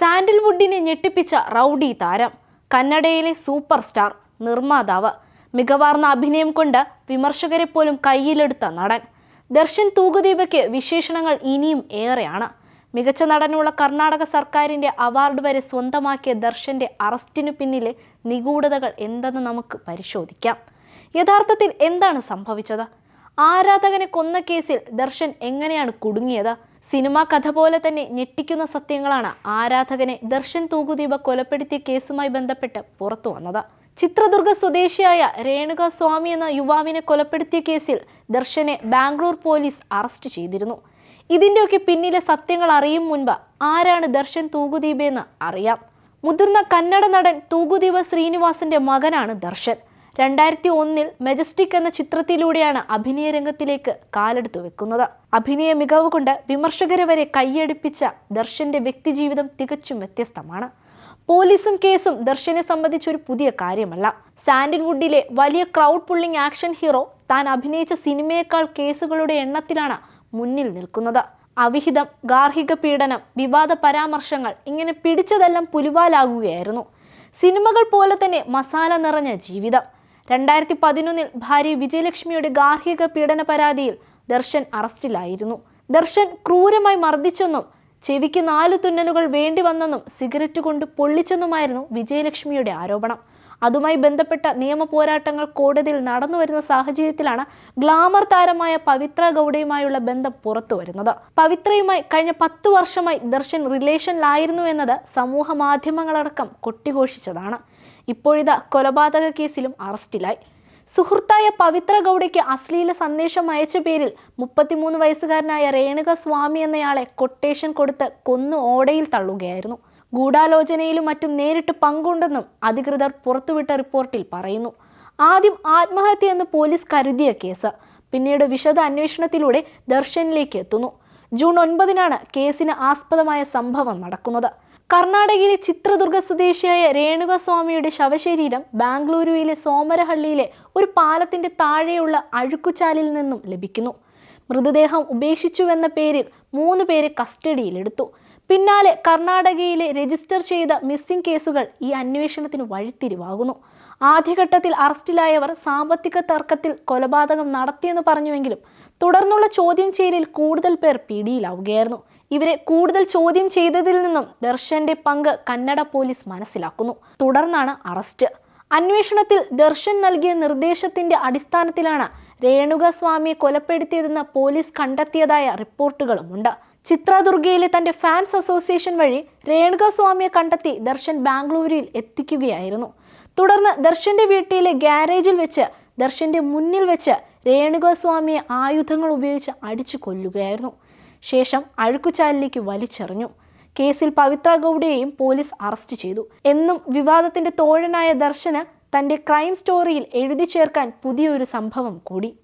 സാൻഡൽവുഡിനെ ഞെട്ടിപ്പിച്ച rowdy താരം കന്നഡയിലെ super star നിർമ്മാതാവ്. മികവാർന്ന അഭിനയം കൊണ്ട് വിമർശകരെ പോലും കയ്യിലെടുത്ത നടൻ. ദർശൻ തൂകുദീപയ്ക്ക് വിശേഷണങ്ങൾ ഇനിയും ഏറെയാണ്. മികച്ച നടനുള്ള കർണാടക സർക്കാരിന്റെ അവാർഡ് വരെ സ്വന്തമാക്കിയ ദർശന്റെ അറസ്റ്റിനു പിന്നിലെ നിഗൂഢതകൾ എന്തെന്ന് നമുക്ക് പരിശോധിക്കാം. യഥാർത്ഥത്തിൽ എന്താണ് സംഭവിച്ചത്? ആരാധകനെ കൊന്ന കേസിൽ ദർശൻ എങ്ങനെയാണ് കുടുങ്ങിയത്? സിനിമാ കഥ പോലെ തന്നെ ഞെട്ടിക്കുന്ന സത്യങ്ങളാണ് ആരാധകനെ ദർശൻ തൂകുദീപ കൊലപ്പെടുത്തിയ കേസുമായി ബന്ധപ്പെട്ട് പുറത്തു വന്നത്. ചിത്രദുർഗ സ്വദേശിയായ രേണുക സ്വാമി എന്ന യുവാവിനെ കൊലപ്പെടുത്തിയ കേസിൽ ദർശനെ ബാംഗ്ലൂർ പോലീസ് അറസ്റ്റ് ചെയ്തിരുന്നു. ഇതിന്റെയൊക്കെ പിന്നിലെ സത്യങ്ങൾ അറിയും മുൻപ് ആരാണ് ദർശൻ തൂകുദീപ എന്ന് അറിയാം. മുതിർന്ന കന്നഡ നടൻ തൂകുദീപ ശ്രീനിവാസിന്റെ മകനാണ് ദർശൻ. രണ്ടായിരത്തി ഒന്നിൽ മെജസ്റ്റിക് എന്ന ചിത്രത്തിലൂടെയാണ് അഭിനയ രംഗത്തിലേക്ക് കാലെടുത്തു വെക്കുന്നത്. അഭിനയ മികവ് കൊണ്ട് വിമർശകരെ വരെ കൈയടിപ്പിച്ച ദർശന്റെ വ്യക്തിജീവിതം തികച്ചും വ്യത്യസ്തമാണ്. പോലീസും കേസും ദർശനെ സംബന്ധിച്ചൊരു പുതിയ കാര്യമല്ല. സാൻഡൽവുഡിലെ വലിയ ക്രൗഡ് പുള്ളിംഗ് ആക്ഷൻ ഹീറോ താൻ അഭിനയിച്ച സിനിമയേക്കാൾ കേസുകളുടെ എണ്ണത്തിലാണ് മുന്നിൽ നിൽക്കുന്നത്. അവിഹിതം ഗാർഹിക പീഡനം വിവാദ പരാമർശങ്ങൾ ഇങ്ങനെ പിടിച്ചതെല്ലാം പുലിവാലാകുകയായിരുന്നു. സിനിമകൾ പോലെ തന്നെ മസാല നിറഞ്ഞ ജീവിതം. രണ്ടായിരത്തി പതിനൊന്നിൽ ഭാര്യ വിജയലക്ഷ്മിയുടെ ഗാർഹിക പീഡന പരാതിയിൽ ദർശൻ അറസ്റ്റിലായിരുന്നു. ദർശൻ ക്രൂരമായി മർദ്ദിച്ചെന്നും ചെവിക്ക് നാല് തുന്നലുകൾ വേണ്ടി വന്നെന്നും സിഗരറ്റ് കൊണ്ട് പൊള്ളിച്ചെന്നുമായിരുന്നു വിജയലക്ഷ്മിയുടെ ആരോപണം. അതുമായി ബന്ധപ്പെട്ട നിയമ പോരാട്ടങ്ങൾ കോടതിയിൽ നടന്നു വരുന്ന സാഹചര്യത്തിലാണ് ഗ്ലാമർ താരമായ പവിത്ര ഗൗഡയുമായുള്ള ബന്ധം പുറത്തു വരുന്നത് പവിത്രയുമായി കഴിഞ്ഞ പത്തു വർഷമായി ദർശൻ റിലേഷനിലായിരുന്നു എന്നത് സമൂഹ മാധ്യമങ്ങളടക്കം കൊട്ടിഘോഷിച്ചതാണ്. ഇപ്പോഴിതാ കൊലപാതക കേസിലും അറസ്റ്റിലായി. സുഹൃത്തായ പവിത്ര ഗൗഡയ്ക്ക് അശ്ലീല സന്ദേശം അയച്ച പേരിൽ മുപ്പത്തിമൂന്ന് വയസ്സുകാരനായ രേണുക സ്വാമി എന്നയാളെ കൊട്ടേഷൻ കൊടുത്ത് കൊന്നു ഓടയിൽ തള്ളുകയായിരുന്നു. ഗൂഢാലോചനയിലും മറ്റും നേരിട്ട് പങ്കുണ്ടെന്നും അധികൃതർ പുറത്തുവിട്ട റിപ്പോർട്ടിൽ പറയുന്നു. ആദ്യം ആത്മഹത്യ എന്ന് പോലീസ് കരുതിയ കേസ്. പിന്നീട് വിശദ അന്വേഷണത്തിലൂടെ ദർശനിലേക്ക് എത്തുന്നു. ജൂൺ ഒൻപതിനാണ് കേസിന് ആസ്പദമായ സംഭവം നടക്കുന്നത്. കർണാടകയിലെ ചിത്രദുർഗ സ്വദേശിയായ രേണുകസ്വാമിയുടെ ശവശരീരം ബാംഗ്ലൂരുവിലെ സോമരഹള്ളിയിലെ ഒരു പാലത്തിന്റെ താഴെയുള്ള അഴുക്കുചാലിൽ നിന്നും ലഭിക്കുന്നു. മൃതദേഹം ഉപേക്ഷിച്ചുവെന്ന പേരിൽ മൂന്ന് പേരെ കസ്റ്റഡിയിലെടുത്തു. പിന്നാലെ കർണാടകയിലെ രജിസ്റ്റർ ചെയ്ത മിസ്സിംഗ് കേസുകൾ ഈ അന്വേഷണത്തിന് വഴിത്തിരിവാകുന്നു. ആദ്യഘട്ടത്തിൽ അറസ്റ്റിലായവർ സാമ്പത്തിക തർക്കത്തിൽ കൊലപാതകം നടത്തിയെന്ന് പറഞ്ഞുവെങ്കിലും തുടർന്നുള്ള ചോദ്യം ചെയ്യലിൽ കൂടുതൽ പേർ പിടിയിലാവുകയായിരുന്നു. ഇവരെ കൂടുതൽ ചോദ്യം ചെയ്തതിൽ നിന്നും ദർശന്റെ പങ്ക് കന്നഡ പോലീസ് മനസ്സിലാക്കുന്നു. തുടർന്നാണ് അറസ്റ്റ്. അന്വേഷണത്തിൽ ദർശൻ നൽകിയ നിർദ്ദേശത്തിന്റെ അടിസ്ഥാനത്തിലാണ് രേണുക സ്വാമിയെ കൊലപ്പെടുത്തിയതെന്ന് പോലീസ് കണ്ടെത്തിയതായ റിപ്പോർട്ടുകളുമുണ്ട്. ചിത്രദുർഗയിലെ തന്റെ ഫാൻസ് അസോസിയേഷൻ വഴി രേണുക സ്വാമിയെ കണ്ടെത്തി ദർശൻ ബാംഗ്ലൂരിൽ എത്തിക്കുകയായിരുന്നു. തുടർന്ന് ദർശന്റെ വീട്ടിലെ ഗ്യാരേജിൽ വെച്ച് ദർശന്റെ മുന്നിൽ വെച്ച് രേണുക സ്വാമിയെ ആയുധങ്ങൾ ഉപയോഗിച്ച് അടിച്ചു കൊല്ലുകയായിരുന്നു ശേഷം അഴുക്കുചാലിലേക്ക് വലിച്ചെറിഞ്ഞു. കേസിൽ പവിത്ര ഗൗഡയെയും പോലീസ് അറസ്റ്റ് ചെയ്തു. എന്നും വിവാദത്തിന്റെ തോഴനായ ദർശന് തന്റെ ക്രൈം സ്റ്റോറിയിൽ എഴുതി ചേർക്കാൻ പുതിയൊരു സംഭവം കൂടി.